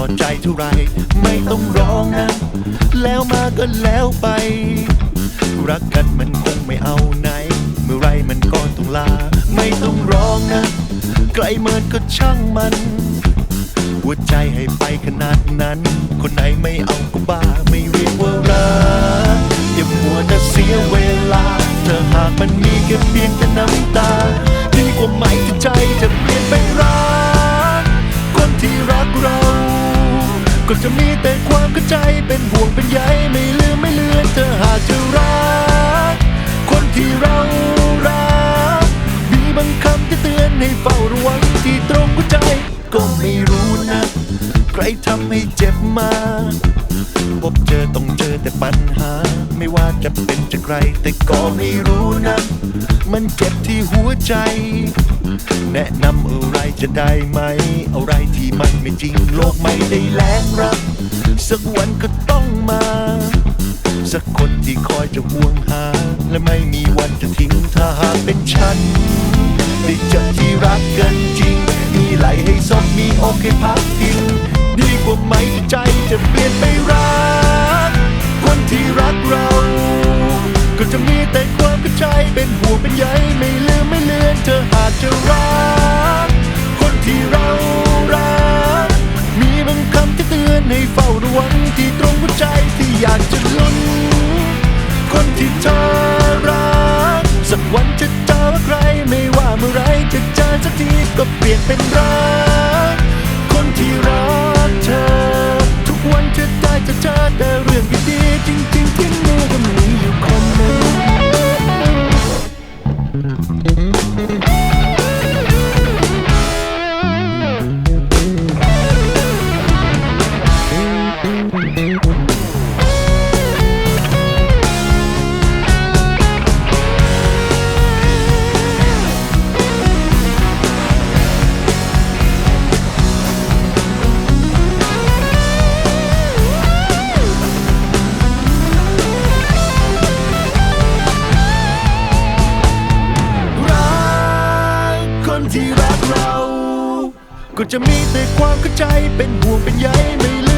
ต่อใจเท่าไร ไม่ต้องร้องนะ แล้วมาก็แล้วไป รักกันมันคงไม่เอาไหน เมื่อไรมันก็ต้องลา ไม่ต้องร้องนะ ไกลเมินก็ช่างมัน หัวใจให้ไปขนาดนั้น คนไหนไม่เอาก็บ้า ไม่เรียกว่ารักอย่ามัวแต่เสียเวลา เธอหากมันมีแค่เพียงแต่น้ำตา ดีกว่าไหมที่ใจ ก็จะมีแต่ความเข้าใจเป็นห่วงเป็นใยไม่ลืมไม่เลือนเธอหากจะรัก คนที่เรารัก มีบางคำที่เตือนให้เฝ้าระวังที่ตรงหัวใจ ก็ไม่รู้นะ ใครทำให้เจ็บมาพบเจอต้องเจอแต่ปัญหา ไม่ว่าจะเป็นจากใคร แต่ก็ไม่รู้นะ มันเจ็บที่หัวใจ แนะนำอะไรจะได้ไหม อะไรที่มันไม่จริงโลกไม่ได้แล้งรักสักวันก็ต้องมา สักคนที่คอยจะห่วงหา และไม่มีวันจะทิ้งถ้าหากเป็นฉัน ได้เจอที่รักกันจริง มีไหลให้ซบมีอกให้พักพิงดีกว่าไหมที่ใจจะเปลี่ยนไปรัก คนที่รักเรา ก็จะมีแต่ความเข้าใจเป็นห่วงเป็นใยไม่ลืมไม่เลือนเธอหากจะรัก คนที่เรารัก มีบางคำที่เตือนให้เฝ้าระวังที่ตรงหัวใจที่อยากจะลุ้นคนที่เธอรัก สักวันจะเจอใครไม่ว่าเมื่อไรจะเจอสักทีก็เปลี่ยนเป็นรัก คนที่รักเธอ ทุกวันจะได้จะเจอแต่เรื่องดีๆจริงๆที่มือก็มี อ ที่รักเรา ก็จะมีแต่ความเข้าใจเป็นห่วงเป็นใยไม่ลืม